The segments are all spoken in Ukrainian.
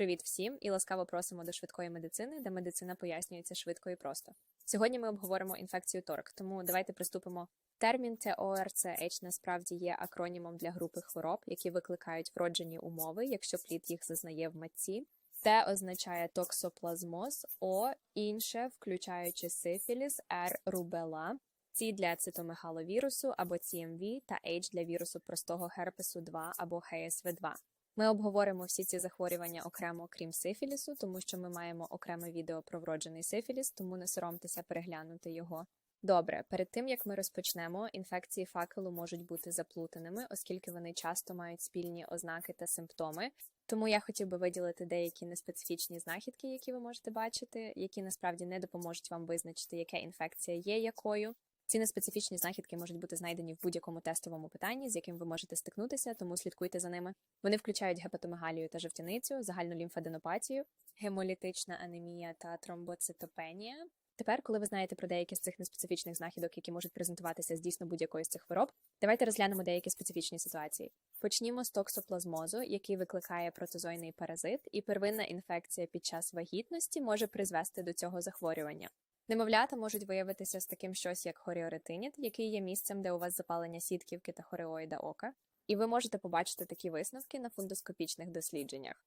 Привіт всім і ласкаво просимо до швидкої медицини, де медицина пояснюється швидко і просто. Сьогодні ми обговоримо інфекцію торк, тому давайте приступимо. Термін ТОРЦH насправді є акронімом для групи хвороб, які викликають вроджені умови, якщо плід їх зазнає в матці. Т означає токсоплазмоз, О інше, включаючи сифіліс, Р рубела, Ц для цитомегаловірусу або CMV та H для вірусу простого герпесу 2 або ХСВ 2 Ми обговоримо всі ці захворювання окремо, крім сифілісу, тому що ми маємо окреме відео про вроджений сифіліс, тому не соромтеся переглянути його. Добре, перед тим як ми розпочнемо, інфекції факелу можуть бути заплутаними, оскільки вони часто мають спільні ознаки та симптоми. Тому я хотів би виділити деякі неспецифічні знахідки, які ви можете бачити, які насправді не допоможуть вам визначити, яка інфекція є якою. Ці неспецифічні знахідки можуть бути знайдені в будь-якому тестовому питанні, з яким ви можете стикнутися, тому слідкуйте за ними. Вони включають гепатомегалію та жовтяницю, загальну лімфаденопатію, гемолітична анемія та тромбоцитопенія. Тепер, коли ви знаєте про деякі з цих неспецифічних знахідок, які можуть презентуватися з дійсно будь-якої з цих хвороб, давайте розглянемо деякі специфічні ситуації. Почнімо з токсоплазмозу, який викликає протозойний паразит, і первинна інфекція під час вагітності може призвести до цього захворювання. Немовлята можуть виявитися з таким щось, як хоріоретиніт, який є місцем, де у вас запалення сітківки та хореоїда ока, і ви можете побачити такі висновки на фундоскопічних дослідженнях.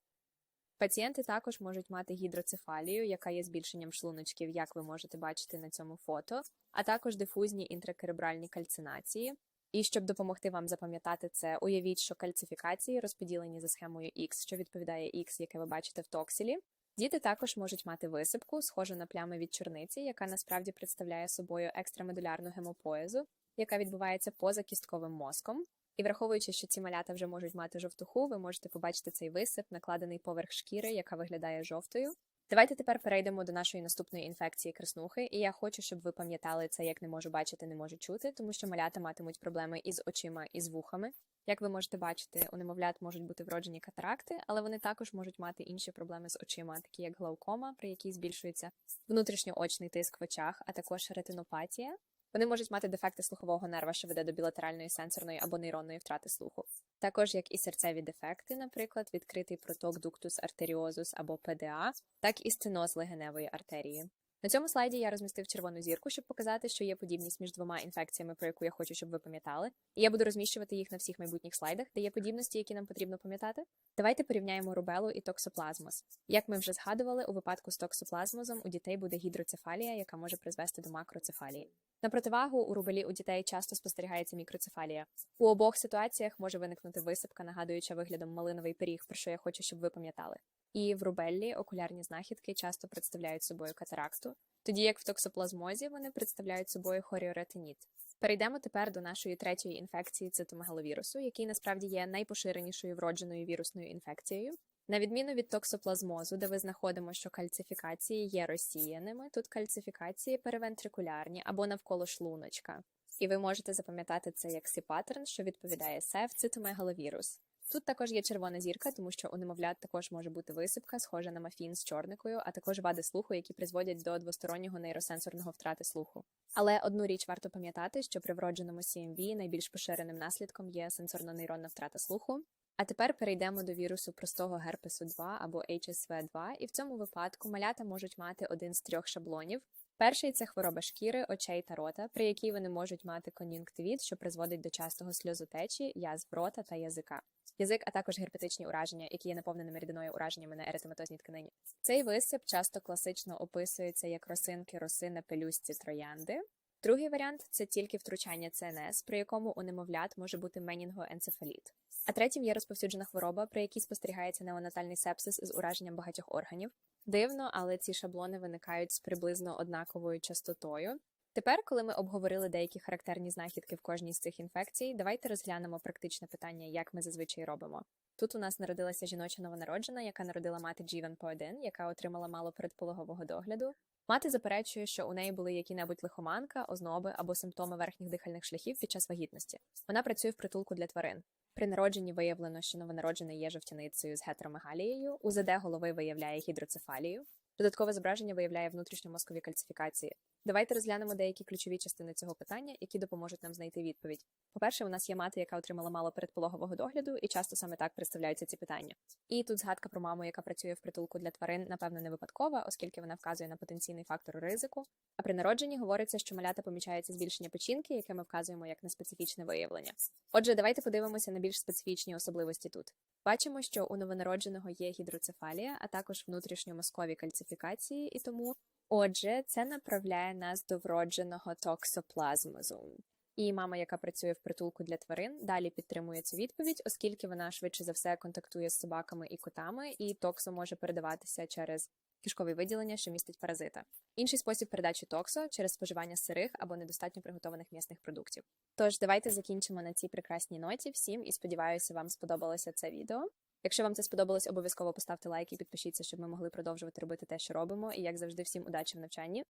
Пацієнти також можуть мати гідроцефалію, яка є збільшенням шлуночків, як ви можете бачити на цьому фото, а також дифузні інтракеребральні кальцинації. І щоб допомогти вам запам'ятати це, уявіть, що кальцифікації розподілені за схемою X, що відповідає X, яке ви бачите в токсілі. Діти також можуть мати висипку, схожу на плями від чорниці, яка насправді представляє собою екстрамедулярну гемопоезу, яка відбувається поза кістковим мозком. І враховуючи, що ці малята вже можуть мати жовтуху, ви можете побачити цей висип, накладений поверх шкіри, яка виглядає жовтою. Давайте тепер перейдемо до нашої наступної інфекції краснухи, і я хочу, щоб ви пам'ятали це, як не можу бачити, не можу чути, тому що малята матимуть проблеми із очима і з вухами. Як ви можете бачити, у немовлят можуть бути вроджені катаракти, але вони також можуть мати інші проблеми з очима, такі як глаукома, при якій збільшується внутрішньоочний тиск в очах, а також ретинопатія. Вони можуть мати дефекти слухового нерва, що веде до білатеральної сенсорної або нейронної втрати слуху. Також як і серцеві дефекти, наприклад, відкритий проток дуктус артеріозус або ПДА, так і стеноз легеневої артерії. На цьому слайді я розмістив червону зірку, щоб показати, що є подібність між двома інфекціями, про яку я хочу, щоб ви пам'ятали. І я буду розміщувати їх на всіх майбутніх слайдах, де є подібності, які нам потрібно пам'ятати. Давайте порівняємо рубелу і токсоплазмоз. Як ми вже згадували, у випадку з токсоплазмозом у дітей буде гідроцефалія, яка може призвести до макроцефалії. На противагу у рубелі у дітей часто спостерігається мікроцефалія. У обох ситуаціях може виникнути висипка, нагадуюча виглядом малиновий пиріг, про що я хочу, щоб ви пам'ятали. І в рубеллі окулярні знахідки часто представляють собою катаракту, тоді як в токсоплазмозі вони представляють собою хоріоретиніт. Перейдемо тепер до нашої третьої інфекції цитомегаловірусу, який насправді є найпоширенішою вродженою вірусною інфекцією. На відміну від токсоплазмозу, де ви знаходимо, що кальцифікації є розсіяними, тут кальцифікації перевентрикулярні або навколо шлуночка. І ви можете запам'ятати це як сі-паттерн, що відповідає СЕФ цитомегаловірус. Тут також є червона зірка, тому що у немовлят також може бути висипка, схожа на мафін з чорникою, а також вади слуху, які призводять до двостороннього нейросенсорного втрати слуху. Але одну річ варто пам'ятати, що при вродженому CMV найбільш поширеним наслідком є сенсорно-нейронна втрата слуху. А тепер перейдемо до вірусу простого герпесу 2 або HSV 2 і в цьому випадку малята можуть мати один з трьох шаблонів. Перший це хвороба шкіри, очей та рота, при якій вони можуть мати кон'юнктивіт, що призводить до частого сльозотечі, язв рота та язика. Язик, а також герпетичні ураження, які є наповненими рідиною ураженнями на еретематозній тканині. Цей висип часто класично описується як росинки роси на пелюстці троянди. Другий варіант це тільки втручання ЦНС, при якому у немовлят може бути менінгоенцефаліт. А третім є розповсюджена хвороба, при якій спостерігається неонатальний сепсис з ураженням багатьох органів. Дивно, але ці шаблони виникають з приблизно однаковою частотою. Тепер, коли ми обговорили деякі характерні знахідки в кожній з цих інфекцій, давайте розглянемо практичне питання, як ми зазвичай робимо. Тут у нас народилася жіноча новонароджена, яка народила мати Джівен по 1 яка отримала мало передпологового догляду. Мати заперечує, що у неї були які-небудь лихоманка, озноби або симптоми верхніх дихальних шляхів під час вагітності. Вона працює в притулку для тварин. При народженні виявлено, що новонароджений є жовтяницею з гетеромегалією, УЗД голови виявляє гідроцефалію. Додаткове зображення виявляє внутрішньомозкові кальцифікації. Давайте розглянемо деякі ключові частини цього питання, які допоможуть нам знайти відповідь. По-перше, у нас є мати, яка отримала мало передпологового догляду, і часто саме так представляються ці питання. І тут згадка про маму, яка працює в притулку для тварин, напевно, не випадкова, оскільки вона вказує на потенційний фактор ризику. А при народженні говориться, що малята помічається збільшення печінки, яке ми вказуємо як неспецифічне виявлення. Отже, давайте подивимося на більш специфічні особливості тут. Бачимо, що у новонародженого є гідроцефалія, а також внутрішньомозкові кальцифікації, і тому, отже, це направляє нас до вродженого токсоплазмозу. І мама, яка працює в притулку для тварин, далі підтримує цю відповідь, оскільки вона швидше за все контактує з собаками і котами, і токсо може передаватися через кишкові виділення, що містить паразита. Інший спосіб передачі токсо через споживання сирих або недостатньо приготованих м'ясних продуктів. Тож давайте закінчимо на цій прекрасній ноті. Всім і сподіваюся, вам сподобалося це відео. Якщо вам це сподобалось, обов'язково поставте лайк і підпишіться, щоб ми могли продовжувати робити те, що робимо. І як завжди, всім удачі в навчанні.